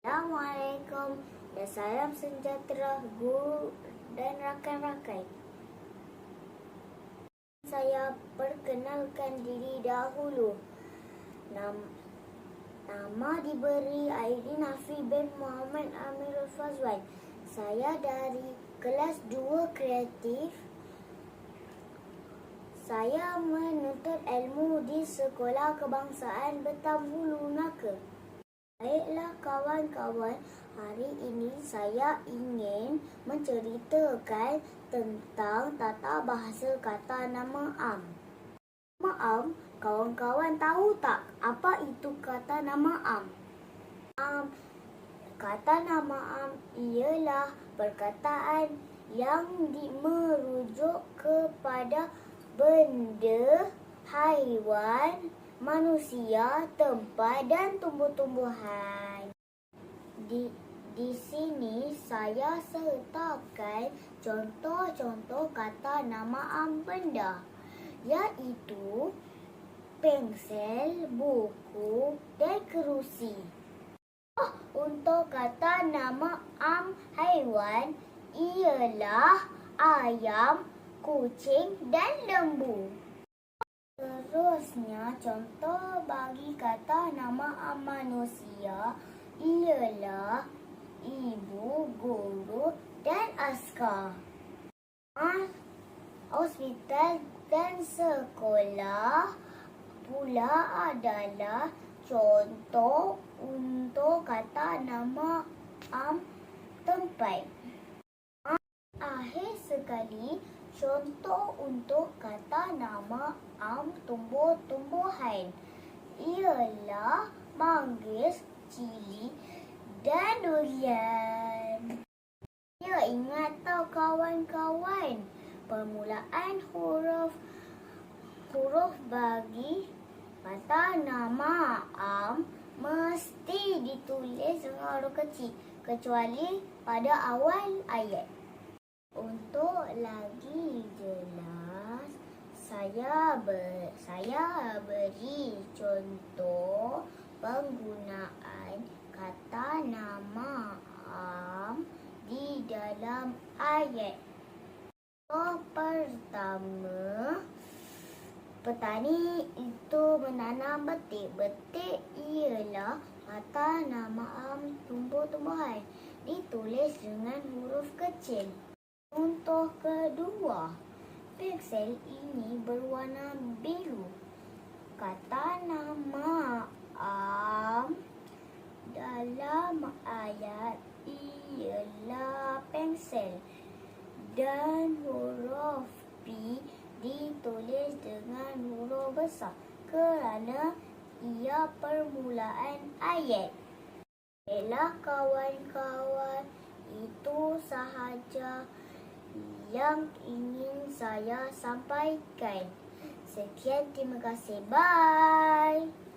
Assalamualaikum dan salam sejahtera guru dan rakan-rakan. Saya perkenalkan diri dahulu. Nama, nama diberi Aidin Hafi bin Muhammad Amirul Fazwan. Saya dari kelas 2 kreatif. Saya menuntut ilmu di Sekolah Kebangsaan Betambulu Melaka. Baiklah kawan-kawan, hari ini saya ingin menceritakan tentang tata bahasa kata nama am. Nama am, kawan-kawan tahu tak apa itu kata nama am? Am, kata nama am ialah perkataan yang merujuk kepada benda, haiwan, manusia, tempat dan tumbuh-tumbuhan. Di di sini saya sertakan contoh-contoh kata nama am benda iaitu pensel, buku dan kerusi. Oh, untuk kata nama am haiwan ialah ayam, kucing dan lembu. Terusnya, contoh bagi kata nama manusia ialah ibu, guru dan askar. Ah, hospital dan sekolah pula adalah contoh untuk kata nama am tempat. Akhir sekali, contoh untuk kata nama am tumbuh-tumbuhan ialah manggis, dan durian. Ya, ingat tau kawan-kawan, permulaan huruf huruf bagi kata nama am mesti ditulis dengan huruf kecil kecuali pada awal ayat. Untuk lagi jelas, saya ber, saya beri contoh penggunaan kata nama am di dalam ayat. Contoh pertama, petani itu menanam betik. Betik ialah kata nama am tumbuh-tumbuhan ditulis dengan huruf kecil. Contoh kedua, pensel ini berwarna biru. Kata nama am dalam ayat ialah pensel dan huruf P ditulis dengan huruf besar kerana ia permulaan ayat. Baiklah kawan-kawan, itu sahaja yang ingin saya sampaikan. Sekian, terima kasih. Bye.